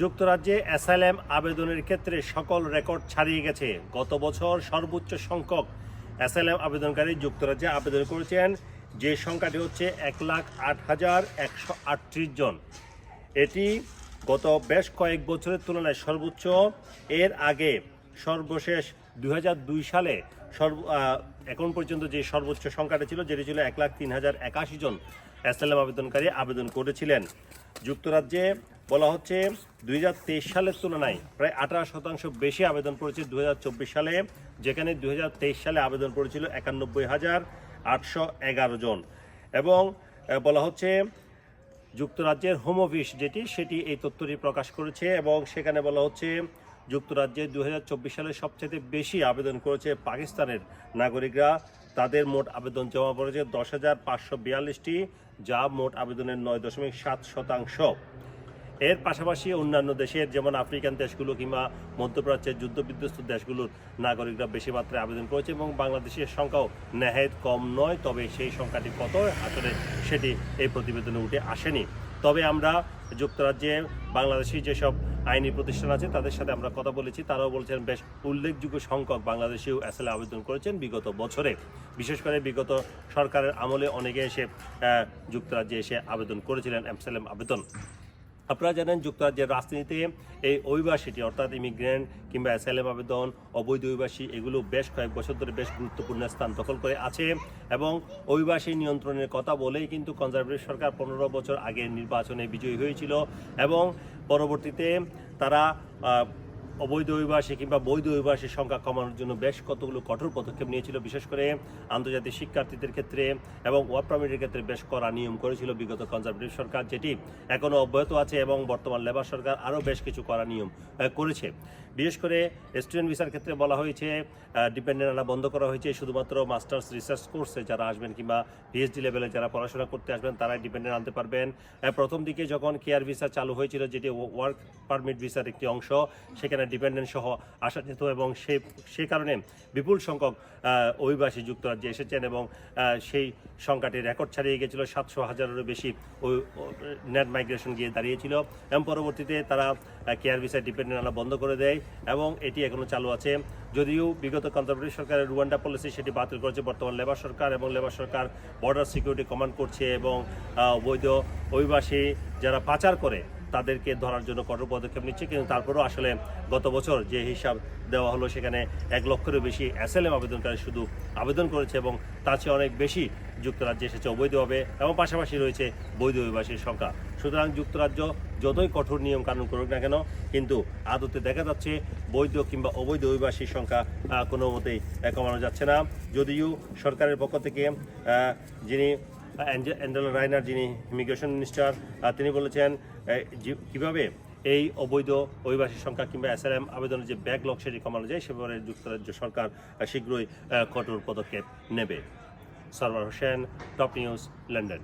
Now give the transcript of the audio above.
যুক্তরাজ্যে অ্যাসাইলাম আবেদনের ক্ষেত্রে সকল রেকর্ড ছাড়িয়ে গেছে। গত বছর সর্বোচ্চ সংখ্যক অ্যাসাইলাম আবেদনকারী যুক্তরাজ্যে আবেদন করেছেন, যে সংখ্যাটি হচ্ছে এক লাখ আট হাজার একশো আটত্রিশ জন। এটি গত বেশ কয়েক বছরের তুলনায় সর্বোচ্চ। এর আগে সর্বশেষ দুই হাজার দুই সালে সর্ব এখন পর্যন্ত যে সর্বোচ্চ সংখ্যাটা ছিল, যেটি ছিল এক লাখ তিন হাজার একাশি জন অ্যাসাইলাম আবেদনকারী আবেদন করেছিলেন। যুক্তরাজ্যে বলা হচ্ছে দু হাজার তেইশ সালের তুলনায় প্রায় আঠারো শতাংশ বেশি আবেদন করেছে দু সালে, যেখানে দু হাজার তেইশ সালে আবেদন করেছিল একানব্বই হাজার আটশো এগারো জন। এবং বলা হচ্ছে যুক্তরাজ্যের হোম অফিস যেটি, সেটি এই তথ্যটি প্রকাশ করেছে এবং সেখানে বলা হচ্ছে যুক্তরাজ্যে দু হাজার চব্বিশ সালে সবচেয়ে বেশি আবেদন করেছে পাকিস্তানের নাগরিকরা। তাদের মোট আবেদন জমা পড়েছে দশ হাজার পাঁচশো বিয়াল্লিশটি, যা মোট আবেদনের নয় দশমিক সাত শতাংশ। এর পাশাপাশি অন্যান্য দেশের, যেমন আফ্রিকান দেশগুলো কিংবা মধ্যপ্রাচ্যের যুদ্ধবিধ্বস্ত দেশগুলোর নাগরিকরা বেশি মাত্রায় আবেদন করেছে এবং বাংলাদেশের সংখ্যাও নেহায়ত কম নয়, তবে সেই সংখ্যাটি কত আসলে সেটি এই প্রতিবেদনে উঠে আসেনি। তবে আমরা যুক্তরাজ্যে বাংলাদেশি যেসব আইনি প্রতিষ্ঠান আছে, তাদের সাথে আমরা কথা বলেছি। তারাও বলছেন, বেশ উল্লেখযোগ্য সংখ্যক বাংলাদেশেও অ্যাসেলে আবেদন করেছেন বিগত বছরে। বিশেষ করে বিগত সরকারের আমলে অনেকে এসে যুক্তরাজ্যে এসে আবেদন করেছিলেন অ্যামসেলেম আবেদন। আপনারা জানেন যুক্তরাজ্যের রাজনীতিতে এই অভিবাসীটি, অর্থাৎ ইমিগ্রেন্ট কিংবা অ্যাসাইলাম আবেদন, অবৈধ অভিবাসী, এগুলো বেশ কয়েক বছর ধরে বেশ গুরুত্বপূর্ণ স্থান দখল করে আছে এবং অভিবাসী নিয়ন্ত্রণের কথা বলেই কিন্তু কনজারভেটিভ সরকার পনেরো বছর আগে নির্বাচনে বিজয়ী হয়েছিল এবং পরবর্তীতে তারা অবৈধ অভিবাসী কিংবা বৈধ অভিবাসীর সংখ্যা কমানোর জন্য বেশ কতগুলো কঠোর পদক্ষেপ নিয়েছিল, বিশেষ করে আন্তর্জাতিক শিক্ষার্থীদের ক্ষেত্রে এবং ওয়ার্ক পারমিটের ক্ষেত্রে বেশ কড়া নিয়ম করেছিল বিগত কনজারভেটিভ সরকার, যেটি এখনও অব্যাহত আছে এবং বর্তমান লেবার সরকার আরও বেশ কিছু কড়া নিয়ম করেছে। বিশেষ করে স্টুডেন্ট ভিসার ক্ষেত্রে বলা হয়েছে ডিপেন্ডেন্ট আনা বন্ধ করা হয়েছে, শুধুমাত্র মাস্টার্স রিসার্চ কোর্সে যারা আসবেন কিংবা পিএইচডি লেভেলে যারা পড়াশোনা করতে আসবেন, তারাই ডিপেন্ডেন্ট আনতে পারবেন। প্রথম দিকে যখন কেয়ার ভিসা চালু হয়েছিল, যেটি ওয়ার্ক পারমিট ভিসার একটি অংশ, সেখানে ডিপেন্ডেন্ট সহ আসা যেত এবং সে সে কারণে বিপুল সংখ্যক অভিবাসী যুক্তরাজ্যে এসেছেন এবং সেই সংখ্যাটি রেকর্ড ছাড়িয়ে গেছিল সাতশো হাজারেরও বেশি নেট মাইগ্রেশন গিয়ে দাঁড়িয়েছিল। এবং পরবর্তীতে তারা কেয়ার ভিসা ডিপেন্ডেন্ট আনা বন্ধ করে দেয় এবং এটি এখনও চালু আছে। যদিও বিগত কনজারভেটিভ সরকারের রুয়ান্ডা পলিসি সেটি বাতিল করেছে, বর্তমান লেবার সরকার এবং লেবার সরকার বর্ডার সিকিউরিটি কমান্ড করছে এবং অবৈধ অভিবাসী যারা পাচার করে তাদেরকে ধরার জন্য কঠোর পদক্ষেপ নিচ্ছে, কিন্তু তারপরেও আসলে গত বছর যে হিসাব দেওয়া হলো, সেখানে এক লক্ষেরও বেশি অ্যাসেলেম আবেদনকারী শুধু আবেদন করেছে এবং তার চেয়ে অনেক বেশি যুক্তরাজ্যে এসেছে অবৈধভাবে এবং পাশাপাশি রয়েছে বৈধ অভিবাসীর সংখ্যা। সুতরাং যুক্তরাজ্য যতই কঠোর নিয়ম কানুন করুক না কেন, কিন্তু আদতে দেখা যাচ্ছে বৈধ কিংবা অবৈধ অভিবাসীর সংখ্যা কোনো মতেই কমানো যাচ্ছে না। যদিও সরকারের পক্ষ থেকে যিনি অ্যাঞ্জেলা রায়নার যিনি ইমিগ্রেশন মিনিস্টার তিনি বলেছেন কীভাবে এই অবৈধ অভিবাসীর সংখ্যা কিংবা অ্যাসাইলাম আবেদনের যে ব্যাকলগ সেটি কমানো যায়, সে ব্যাপারে যুক্তরাজ্য সরকার শীঘ্রই কঠোর পদক্ষেপ নেবে। Sarwar Hossain, top news, London.